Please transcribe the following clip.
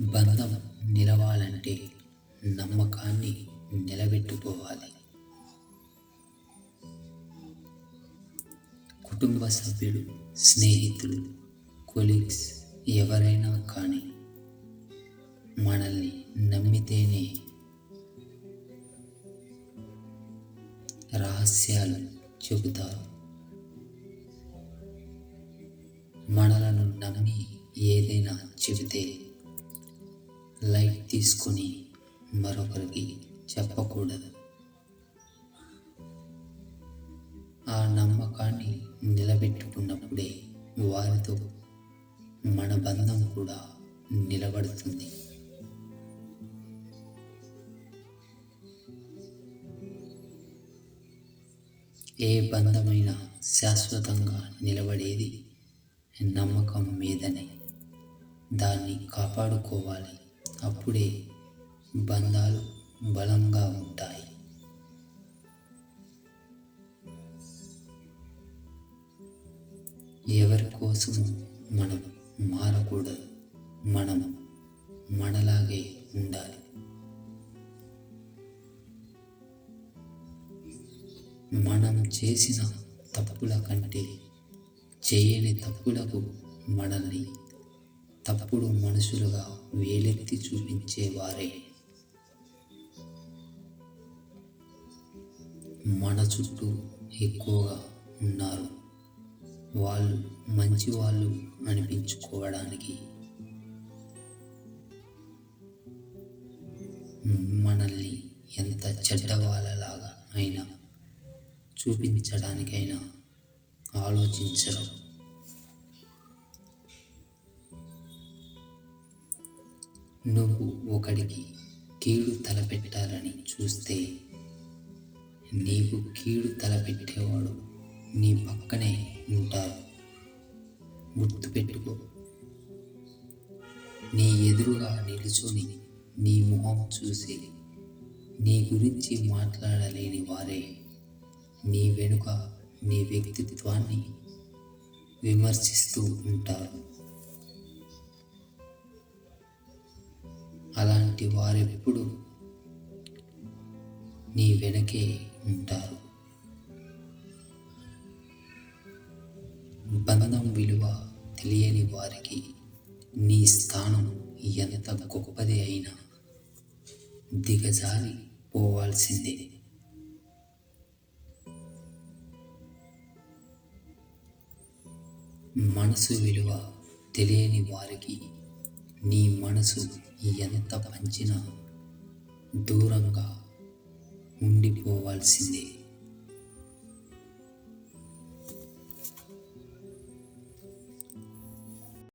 బంధం నిలవాలంటే నమ్మకాన్ని నిలబెట్టుకోవాలి. కుటుంబ సభ్యులు స్నేహితులు కొలీగ్స్ ఎవరైనా కానీ మనల్ని నమ్మితేనే రహస్యాలు చెబుతారు. మనలను నమ్మి ఏదైనా చెబితే లైట్ తీసుకొని మరొకరికి చెప్పకూడదు. ఆ నమ్మకాన్ని నిలబెట్టుకున్నప్పుడే వారితో మన బంధం కూడా నిలబడుతుంది. ఏ బంధమైనా శాశ్వతంగా నిలబడేది నమ్మకం మీదనే. దాన్ని కాపాడుకోవాలి. అప్పుడే బంధాలు బలంగా ఉంటాయి. ఎవరి కోసం మనం మారకూడదు మనం మనలాగే ఉండాలి. మనం చేసిన తప్పుల కంటే చేయని తప్పులకు మనల్ని తప్పుడు మనుషులుగా వేలెత్తి చూపించేవారే. మన చుట్టూ ఎక్కువగా ఉన్నారు. వాళ్ళు మంచి వాళ్ళు అనిపించుకోవడానికి మనల్ని ఎంత చెడ్డవాళ్ళలాగా అయినా చూపించడానికైనా ఆలోచించరు. నువ్వు ఒకడికి కీడు తలపెట్టాలని చూస్తే నీకు కీడు తలపెట్టేవాడు నీ పక్కనే ఉంటారు గుర్తుపెట్టుకో నీ ఎదురుగా నిలుచొని నీ మొహం చూసి నీ గురించి మాట్లాడలేని వారే నీ వెనుక నీ వ్యక్తిత్వాన్ని విమర్శిస్తూ ఉంటారు. అలాంటి వారెప్పుడు నీ వెనకే ఉంటారు. బంధం విలువ తెలియని వారికి నీ స్థానం ఎంత గొప్పది అయినా దిగజారి పోవాల్సిందే. మనసు విలువ తెలియని వారికి నీ మనసు ఎంత పంచినా దూరంగా ఉండిపోవాల్సిందే.